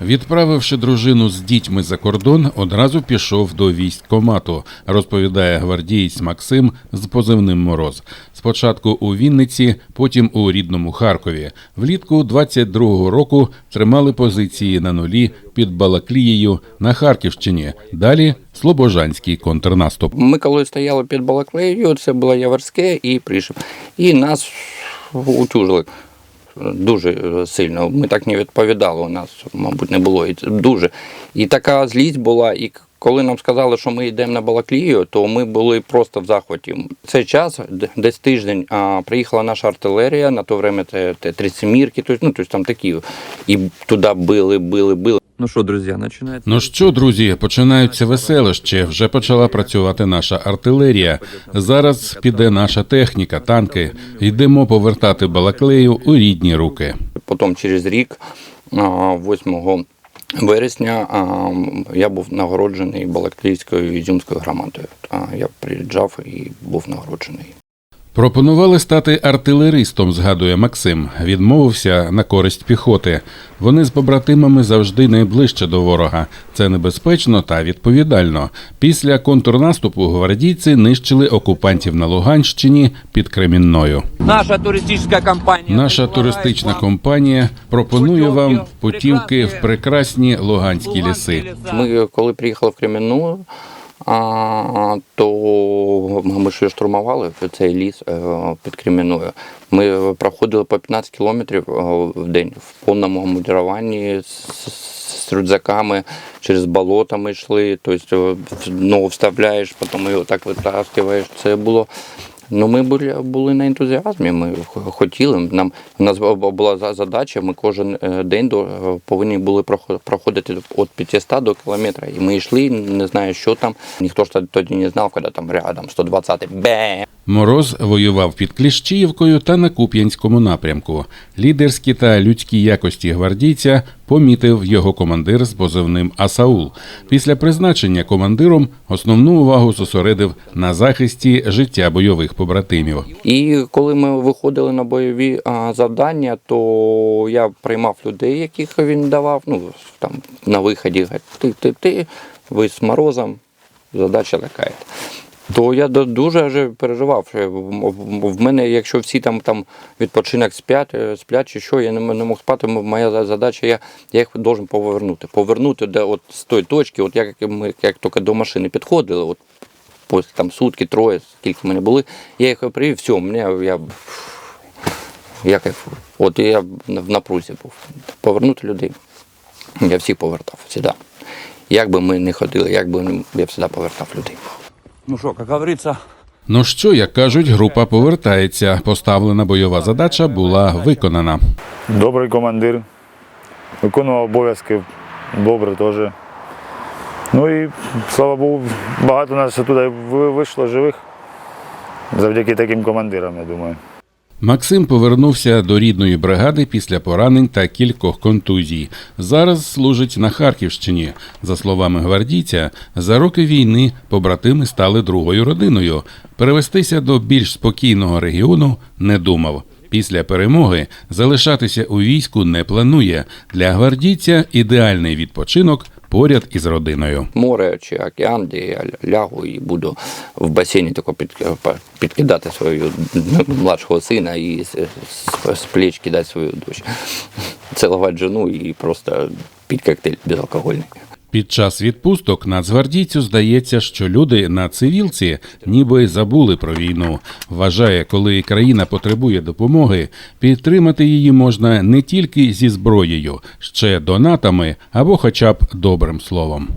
Відправивши дружину з дітьми за кордон, одразу пішов до військкомату, розповідає гвардієць Максим з позивним Мороз. Спочатку у Вінниці, потім у рідному Харкові. Влітку 22-го року тримали позиції на нулі під Балаклією на Харківщині. Далі Слобожанський контрнаступ. Ми коли стояли під Балаклеєю, це було Яворське і Пришип. І нас утюжили дуже сильно. Ми так не відповідали. У нас, мабуть, не було. І дуже. І така злість була. І коли нам сказали, що ми йдемо на Балаклію, то ми були просто в захваті. Цей час, десь тиждень, а, приїхала наша артилерія, на то время це, це 37-мірки, тобто, ну, тобто там такі. І туди били, били, били. Ну що, друзі, починається. Ну що, друзі, починаються веселощі. Вже почала працювати наша артилерія. Зараз піде наша техніка, танки. Йдемо повертати Балаклею у рідні руки. Потім через рік, а, 8 вересня, я був нагороджений Балаклійською ізюмською громадою. Я приїжджав і був нагороджений. Пропонували стати артилеристом, згадує Максим. Відмовився на користь піхоти. Вони з побратимами завжди найближче до ворога. Це небезпечно та відповідально. Після контрнаступу гвардійці нищили окупантів на Луганщині під Кремінною. Наша туристична компанія. Наша туристична компанія пропонує вам путівки в прекрасні луганські ліси. Ми коли приїхали в Кремінну, то ми ж штурмували цей ліс е, під Кремінною. Ми проходили по 15 кілометрів е, в день в повному мудіруванні з, рюкзаками, через болото ми йшли, тобто в ногу вставляєш, потім його так витаскиваєш. Це було. Ну, ми були, були на ентузіазмі. Ми хотіли. Нам у нас була за- задача. Ми кожен е, день до, е, повинні були прохо- проходити від 500 до кілометра. І ми йшли, не знаю, що там. Ніхто ж тоді не знав, коли там рядом 120 бе. Мороз воював під Кліщіївкою та на Куп'янському напрямку. Лідерські та людські якості гвардійця помітив його командир з позивним Асаул. Після призначення командиром основну увагу зосередив на захисті життя бойових побратимів. І коли ми виходили на бойові завдання, то я приймав людей, яких він давав. Ну там на виході ти, ти, ти, ви з морозом, задача така. То я дуже вже переживав. в- мене, якщо всі там, там відпочинок сплять, е, сплять чи що, я не, не мог спати. Моя задача, я, я їх должен повернути. Повернути до от з тої точки, от як ми як тільки до машини підходили, от після там сутки, троє, скільки мене були, я їх привів, все, мене я. Я кайфую. От я в напрузі був. Повернути людей. Я всіх повертав завжди. Як би ми не ходили, як би я завжди повертав людей. Ну що, як говориться, Ну що, як кажуть, група повертається. Поставлена бойова задача була виконана. Добрий командир. Виконував обов'язки добре теж. Ну і слава Богу, багато нас туди вийшло живих завдяки таким командирам, я думаю. Максим повернувся до рідної бригади після поранень та кількох контузій. Зараз служить на Харківщині. За словами гвардійця, за роки війни побратими стали другою родиною. Перевестися до більш спокійного регіону не думав. Після перемоги залишатися у війську не планує. Для гвардійця ідеальний відпочинок поряд із родиною. Море чи океан, де я лягу і буду в басейні тако під, підкидати свою младшого сина і з, плеч кидати свою дочь. Цілувати жену і просто під коктейль безалкогольний. Під час відпусток нацгвардійцю здається, що люди на цивілці ніби забули про війну. Вважає, коли країна потребує допомоги, підтримати її можна не тільки зі зброєю, ще донатами або хоча б добрим словом.